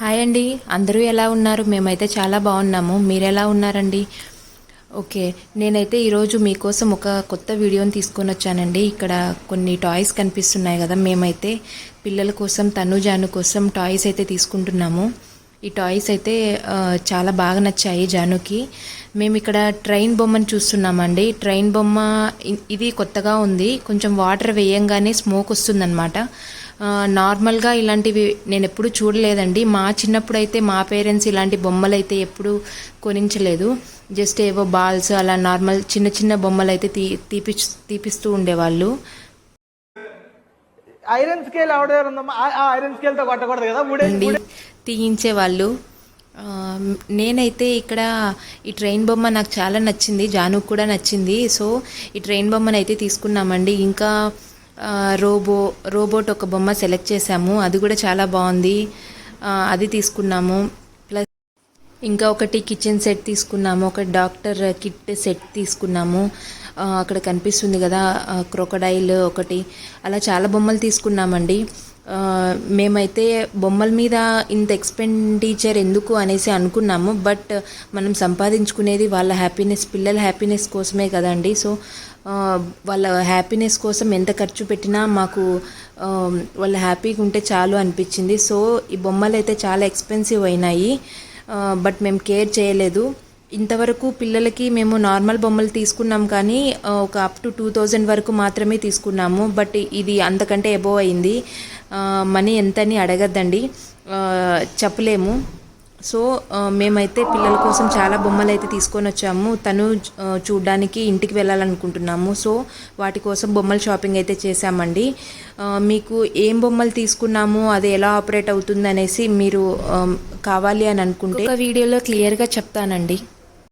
Hi అండి. అందరూ ఎలా ఉన్నారు? మేమైతే చాలా బాగున్నాము. మీరు ఎలా ఉన్నారండి? ఓకే. నేనైతే ఈరోజు మీకోసం ఒక కొత్త వీడియోని తీసుకొని వచ్చానండి. ఇక్కడ కొన్ని టాయ్స్ కనిపిస్తున్నాయి కదా. మేమైతే పిల్లల కోసం తను కోసం టాయ్స్ అయితే తీసుకుంటున్నాము. ఈ టాయ్స్ అయితే చాలా బాగా నచ్చాయి జానుకి. మేము ఇక్కడ ట్రైన్ బొమ్మను చూస్తున్నామండి. ట్రైన్ బొమ్మ ఇది కొత్తగా ఉంది. కొంచెం వాటర్ వేయంగానే స్మోక్ వస్తుందన్నమాట. నార్మల్గా ఇలాంటివి నేను ఎప్పుడు చూడలేదండి. మా చిన్నప్పుడు అయితే మా పేరెంట్స్ ఇలాంటి బొమ్మలు అయితే ఎప్పుడు కొనించలేదు. జస్ట్ ఏవో బాల్స్ అలా నార్మల్ చిన్న చిన్న బొమ్మలు అయితే తీ తీపి తీపిస్తూ ఉండేవాళ్ళు. ఐరన్ స్కేల్ ఐరన్ స్కేల్తో కొట్టకూడదు కదా? తీయించేవాళ్ళు. నేనైతే ఇక్కడ ఈ ట్రైన్ బొమ్మ నాకు చాలా నచ్చింది. జానుకు కూడా నచ్చింది. సో ఈ ట్రైన్ బొమ్మను అయితే తీసుకున్నామండి. ఇంకా రోబో రోబోట్ ఒక బొమ్మ సెలెక్ట్ చేసాము అది కూడా చాలా బాగుంది. అది తీసుకున్నాము. ఇంకా ఒకటి కిచెన్ సెట్ తీసుకున్నాము ఒక డాక్టర్ కిట్ సెట్ తీసుకున్నాము. అక్కడ కనిపిస్తుంది కదా క్రొకడైల్ ఒకటి. అలా చాలా బొమ్మలు తీసుకున్నామండి. మేమైతే బొమ్మల మీద ఇంత ఎక్స్పెండిచర్ ఎందుకు అనేసి అనుకున్నాము బట్ మనం సంపాదించుకునేది వాళ్ళ హ్యాపీనెస్ పిల్లల హ్యాపీనెస్ కోసమే కదండి. సో వాళ్ళ హ్యాపీనెస్ కోసం ఎంత ఖర్చు పెట్టినా మాకు వాళ్ళ వాళ్ళు హ్యాపీగా ఉంటే చాలు అనిపించింది. సో ఈ బొమ్మలు అయితే చాలా ఎక్స్పెన్సివ్ అయినాయి. బట్ మేము కేర్ చేయలేదు. ఇంతవరకు పిల్లలకి మేము నార్మల్ బొమ్మలు తీసుకున్నాం కానీ ఒక అప్ టు టూ థౌజండ్ వరకు మాత్రమే తీసుకున్నాము. బట్ ఇది అంతకంటే ఎబో అయింది. మనీ ఎంతని అడగద్దండి. చెప్పలేము. సో మేమైతే పిల్లల కోసం చాలా బొమ్మలు అయితే తీసుకొని వచ్చాము. తను చూడడానికి ఇంటికి వెళ్ళాలనుకుంటున్నాము. సో వాటి కోసం బొమ్మల షాపింగ్ అయితే చేశామండి. మీకు ఏం బొమ్మలు తీసుకున్నాము అది ఎలా ఆపరేట్ అవుతుంది అనేసి మీరు కావాలి అని అనుకుంటే ఒక వీడియోలో క్లియర్గా చెప్తానండి.